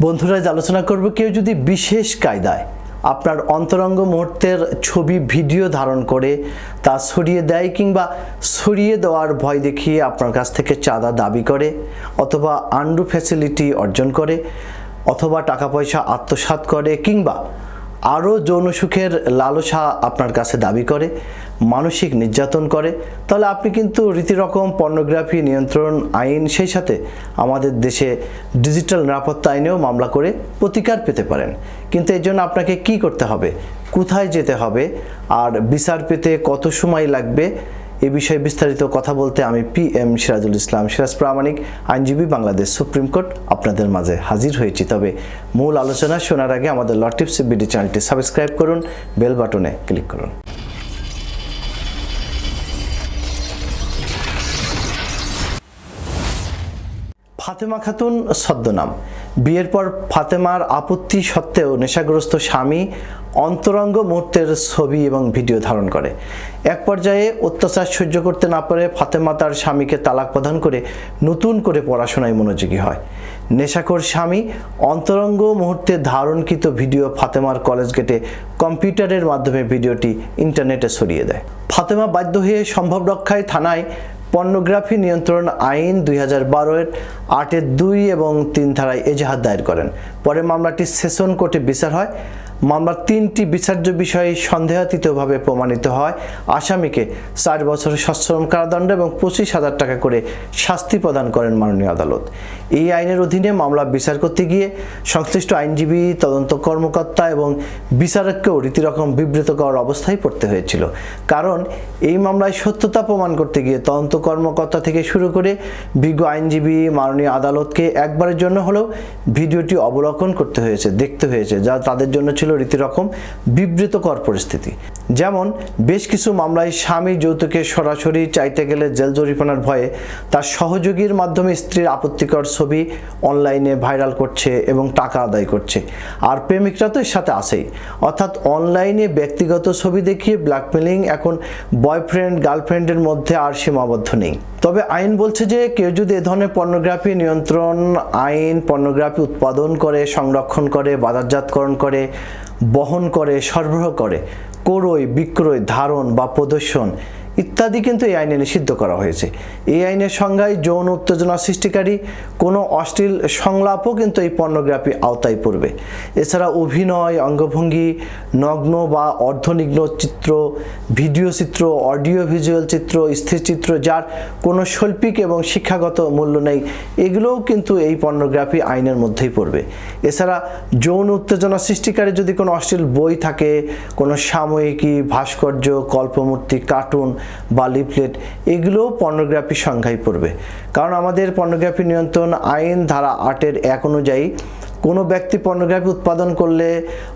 বন্ধুরা আলোচনা করব কেউ যদি বিশেষ কায়দায় আপনার অন্তরঙ্গ মুহূর্তের ছবি, ভিডিও ধারণ করে তা সরিয়ে দেয় কিংবা সরিয়ে দেওয়ার ভয় দেখিয়ে আপনার কাছ থেকে চাঁদা দাবি করে অথবা আন্ডু ফ্যাসিলিটি অর্জন করে অথবা টাকা পয়সা আত্মসাত করে কিংবা আরও যৌন সুখের লালসা আপনার কাছে দাবি করে, মানসিক নির্যাতন করে। তাহলে আপনি কিন্তু রীতিরকম পর্নোগ্রাফি নিয়ন্ত্রণ আইন সেই সাথে আমাদের দেশে ডিজিটাল নিরাপত্তা আইনেও মামলা করে প্রতিকার পেতে পারেন। কিন্তু এর জন্য আপনাকে কি করতে হবে? কোথায় যেতে হবে? আর বিচার পেতে কত সময় লাগবে? এ বিষয়ে বিস্তারিত কথা বলতে আমি পি এম সিরাজুল ইসলাম। সিরাজ প্রামাণিক, আইনজীবী, বাংলাদেশ সুপ্রিম কোর্ট আপনাদের মাঝে হাজির হয়েছি। তবে মূল আলোচনা শোনার আগে আমাদের লটিপস বিডি চ্যানেলটি সাবস্ক্রাইব করুন, বেল বাটনে ক্লিক করুন। ফাতেমা খাতুন ছদ্মনাম। বিয়ের পর ফাতেমার আপত্তি সত্ত্বেও নেশাগ্রস্ত স্বামী অন্তরঙ্গ মুহূর্তের ছবি এবং ভিডিও ধারণ করে। এক পর্যায়ে অত্যাচার সহ্য করতে না পারে ফাতেমা তার স্বামীকে তালাক প্রদান করে নতুন করে পড়াশোনায় মনোযোগী হয়। নেশাখোর স্বামী অন্তরঙ্গ মুহূর্তে ধারণকৃত ভিডিও ফাতেমার কলেজ গেটে কম্পিউটারের মাধ্যমে ভিডিওটি ইন্টারনেটে ছড়িয়ে দেয়। ফাতেমা বাধ্য হয়ে সম্ভব রক্ষায় থানায় পর্নোগ্রাফি নিয়ন্ত্রণ আইন দুই হাজার বারোয়ের আটের দুই এবং তিন ধারায় এজাহার দায়ের করেন। পরে মামলাটি সেশন কোর্টে বিচার হয়। মামলার তিনটি বিচার্য বিষয়ে সন্দেহাতীতভাবে প্রমাণিত হয়। আসামিকে চার বছরের সশ্রম কারাদণ্ড এবং পঁচিশ হাজার টাকা করে শাস্তি প্রদান করেন মাননীয় আদালত। এই আইনের অধীনে মামলা বিচার করতে গিয়ে সংশ্লিষ্ট আইনজীবী, তদন্ত কর্মকর্তা এবং বিচারককেও রীতিরকম বিব্রত করার অবস্থায় পড়তে হয়েছিল। কারণ এই মামলায় সত্যতা প্রমাণ করতে গিয়ে তদন্ত কর্মকর্তা থেকে শুরু করে বিজ্ঞ আইনজীবী, মাননীয় আদালতকে একবারের জন্য হলেও ভিডিওটি অবলোকন করতে হয়েছে, দেখতে হয়েছে, যা তাদের জন্য ছিল রীতিরকম বিবৃতকর পরিস্থিতি। যেমন, বেশ কিছু মামলায় স্বামী যৌতুকে সরাসরি চাইতে গেলে জেল জরিমানার ভয়ে তার সহযোগীর মাধ্যমে স্ত্রীর আপত্তিকর ছবি অনলাইনে ভাইরাল করছে এবং টাকা আদায় করছে। আর প্রেমিকরা তো এর সাথে আসেই অর্থাৎ অনলাইনে ব্যক্তিগত ছবি দেখিয়ে ব্ল্যাকমেলিং এখন বয়ফ্রেন্ড, গার্লফ্রেন্ডের মধ্যে আর সীমাবদ্ধ নেই। তবে আইন বলছে যে কেউ যদি এ ধরনের পর্নোগ্রাফি নিয়ন্ত্রণ আইন, পর্নোগ্রাফি উৎপাদন করে, সংরক্ষণ করে, বাজারজাতকরণ করে, বহন করে, সরবরাহ করে, ক্রয়, বিক্রয়, ধারণ বা প্রদর্শন ইত্যাদি কিন্তু এই আইনে নিষিদ্ধ করা হয়েছে। এই আইনের সংজ্ঞায় যৌন উত্তেজনা সৃষ্টিকারী কোনো অশ্লীল সংলাপও কিন্তু এই পর্নোগ্রাফি আওতায় পড়বে। এছাড়া অভিনয়, অঙ্গভঙ্গি, নগ্ন বা অর্ধনিগ্ন চিত্র, ভিডিও চিত্র, অডিও ভিজুয়াল চিত্র, স্থির চিত্র যার কোনো শৈল্পিক এবং শিক্ষাগত মূল্য নেই, এগুলোও কিন্তু এই পর্নোগ্রাফি আইনের মধ্যেই পড়বে। এছাড়া যৌন উত্তেজনা সৃষ্টিকারী যদি কোনো অশ্লীল বই থাকে, কোনো সাময়িকী ভাস্কর্য, কল্পমূর্তি, কার্টুন বা লিফলেট, এগুলোও পর্নোগ্রাফির সংখ্যায় পড়বে। কারণ আমাদের পর্নোগ্রাফি নিয়ন্ত্রণ আইন ধারা আটের এক অনুযায়ী কোনো ব্যক্তি পর্নোগ্রাফি উৎপাদন করলে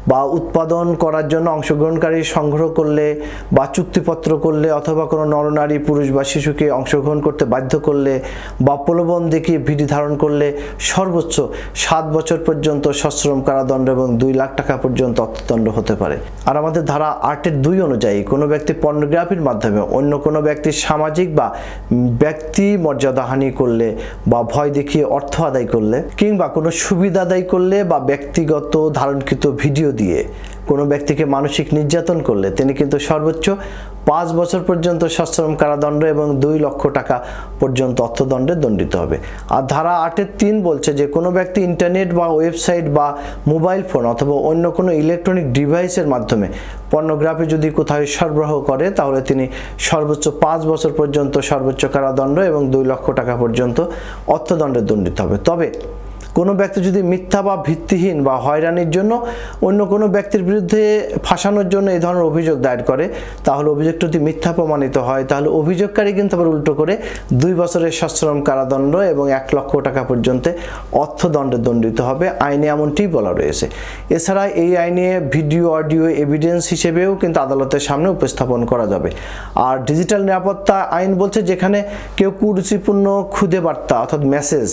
বা উৎপাদন করার জন্য অংশগ্রহণকারী সংগ্রহ করলে বা চুক্তিপত্র করলে অথবা কোনো নরনারী পুরুষ বা শিশুকে অংশগ্রহণ করতে বাধ্য করলে বা প্রলোভন দেখিয়ে ভিডি ধারণ করলে সর্বোচ্চ সাত বছর পর্যন্ত সশ্রম কারাদণ্ড এবং দুই লাখ টাকা পর্যন্ত অর্থদণ্ড হতে পারে। আর আমাদের ধারা আটের দুই অনুযায়ী কোনো ব্যক্তি পর্নোগ্রাফির মাধ্যমে অন্য কোনো ব্যক্তির সামাজিক বা ব্যক্তি মর্যাদাহানি করলে বা ভয় দেখিয়ে অর্থ আদায় করলে কিংবা কোনো সুবিধা আদায় করলে বা ব্যক্তিগত ধারণকৃত ভিডিও দিয়ে কোনো ব্যক্তিকে মানসিক নির্যাতন করলে, তিনি কিন্তু সর্বোচ্চ পাঁচ বছর পর্যন্ত সশ্রম কারাদণ্ড এবং দুই লক্ষ টাকা পর্যন্ত অর্থদণ্ডে দণ্ডিত হবে। আর ধারা আটের তিন বলছে যে, কোনো ব্যক্তি ইন্টারনেট বা ওয়েবসাইট বা মোবাইল ফোন অথবা অন্য কোনো ইলেকট্রনিক ডিভাইসের মাধ্যমে পর্নোগ্রাফি যদি কোথাও সরবরাহ করে, তাহলে তিনি সর্বোচ্চ পাঁচ বছর পর্যন্ত সর্বোচ্চ কারাদণ্ড এবং দুই লক্ষ টাকা পর্যন্ত অর্থদণ্ডে দণ্ডিত হবে। তবে কোনো ব্যক্তি যদি মিথ্যা বা ভিত্তিহীন বা হয়রানির জন্য অন্য কোনো ব্যক্তির বিরুদ্ধে ফাঁসানোর জন্য এই ধরনের অভিযোগ দায়ের করে, তাহলে অভিযোগটা যদি মিথ্যা প্রমাণিত হয়। তাহলে অভিযোগকারী কিন্তু আবার উল্টো করে দুই বছরের সশ্রম কারাদণ্ড এবং এক লক্ষ টাকা পর্যন্ত অর্থদণ্ডে দণ্ডিত হবে। আইনে এমনটি বলা রয়েছে। এছাড়া এই আইনে ভিডিও, অডিও, এভিডেন্স হিসেবেও কিন্তু আদালতের সামনে উপস্থাপন করা যাবে। আর ডিজিটাল নিরাপত্তা আইন বলছে, যেখানে কেউ কুরুচিপূর্ণ খুদে বার্তা অর্থাৎ মেসেজ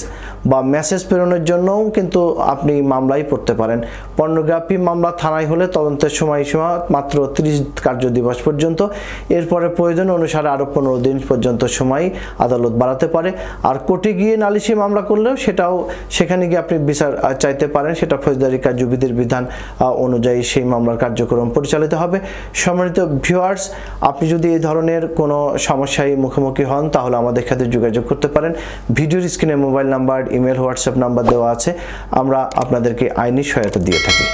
বা মেসেজ প্রেরণের জন্য জন্যও কিন্তু আপনি মামলায় পড়তে পারেন। পর্নোগ্রাফি মামলা থানায় হলে তদন্তের সময়সীমা মাত্র তিরিশ কার্য দিবস পর্যন্ত। এরপরে প্রয়োজন অনুসারে আরও পনেরো দিন পর্যন্ত সময় আদালত বাড়াতে পারে। আর কোর্টে গিয়ে নালিশি মামলা করলেও সেটাও সেখানে গিয়ে আপনি বিচার চাইতে পারেন। সেটা ফৌজদারি কার্যবিধির বিধান অনুযায়ী সেই মামলার কার্যক্রম পরিচালিত হবে। সম্মানিত ভিউয়ার্স, আপনি যদি এই ধরনের কোনো সমস্যায় মুখোমুখি হন, তাহলে আমাদের সাথে যোগাযোগ করতে পারেন। ভিডিওর স্ক্রিনে mobile number, email, WhatsApp number দেওয়া আছে আমরা আপনাদেরকে আইনি সহায়তা দিয়ে থাকি।